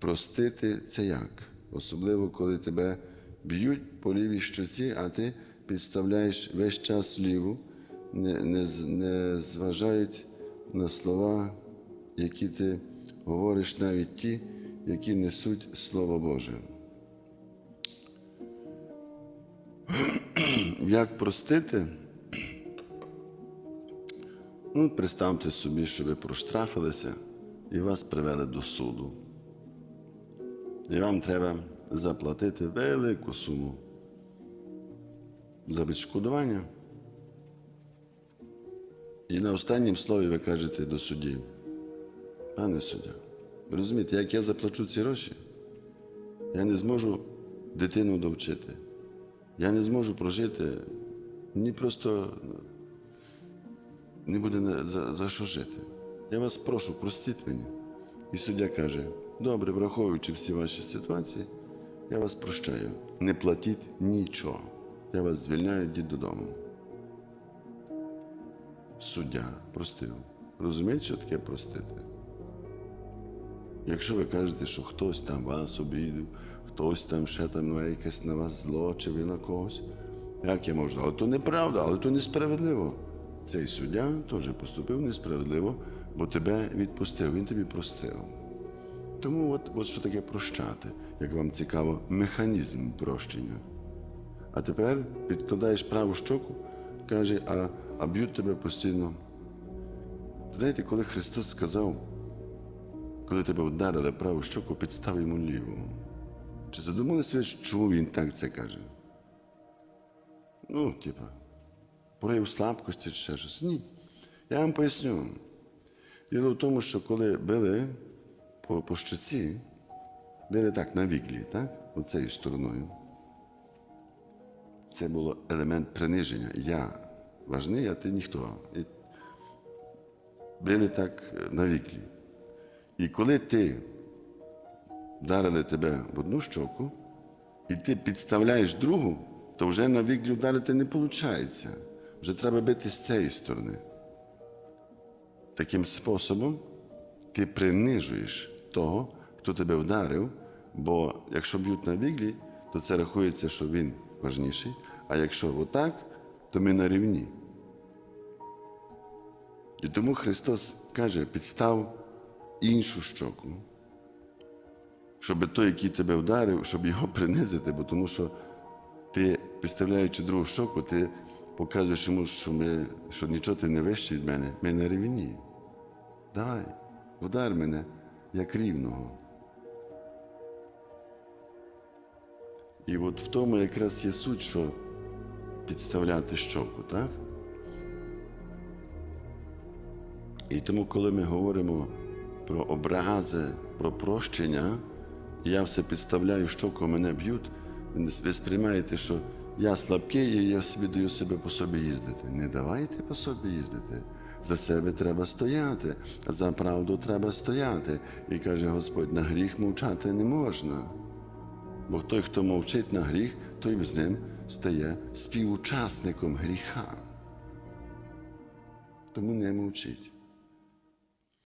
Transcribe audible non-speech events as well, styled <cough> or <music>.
простити це як? Особливо, коли тебе б'ють по лівій щоці, а ти підставляєш весь час ліву, не, не, не зважають на слова, які ти говориш, навіть ті, які несуть Слово Боже. <clears throat> Як простити? Ну, представте собі, що ви проштрафилися і вас привели до суду. І вам треба заплатити велику суму за відшкодування. І на останнім слові ви кажете до судді, пане суддя, ви розумієте, як я заплачу ці гроші, я не зможу дитину довчити. Я не зможу прожити, мені просто не буде за, за що жити. Я вас прошу, простіть мені. І суддя каже: добре, враховуючи всі ваші ситуації, я вас прощаю. Не платіть нічого. Я вас звільняю, йдіть додому. Суддя простив. Розумієте, що таке простити? Якщо ви кажете, що хтось там вас обідав, хтось там ще там має якесь на вас зло, чи ви на когось, як я можу? Але то неправда, але то несправедливо. Цей суддя теж поступив несправедливо, бо тебе відпустив, він тобі простив. Тому от, от що таке прощати, як вам цікаво, механізм прощення. А тепер підкладаєш праву щоку, каже, а, а б'ють тебе постійно. Знаєте, коли Христос сказав, коли тебе вдарили праву щоку, підстав йому ліву. Чи задумалися, чому він так це каже? Ну, типа, прояв слабкості чи ще щось. Ні. Я вам поясню. Діло в тому, що коли били по, по щоці, били так на віглі, так? Оцею стороною. Це було елемент приниження. Я важний, а ти ніхто. І били так е, на віглі. І коли ти вдарили тебе в одну щоку, і ти підставляєш другу, то вже на віглі вдарити не виходить. Вже треба бити з цієї сторони. Таким способом ти принижуєш того, хто тебе вдарив, бо якщо б'ють на віглі, то це рахується, що він важніший, а якщо отак, то ми на рівні. І тому Христос каже, підстав іншу щоку, щоб той, який тебе вдарив, щоб його принизити, бо тому що ти, підставляючи другу щоку, ти показуєш йому, що, ми, що нічого ти не вищий від мене, ми на рівні. Давай, вдар мене як рівного. І от в тому якраз є суть, що підставляти щоку, так? І тому, коли ми говоримо про образи, про прощення, я все підставляю, щоку мене б'ють, ви сприймаєте, що я слабкий і я собі даю себе по собі їздити. Не давайте по собі їздити. За себе треба стояти, за правду треба стояти. І каже Господь, на гріх мовчати не можна. Бо той, хто мовчить на гріх, той з ним стає співучасником гріха. Тому не мовчіть.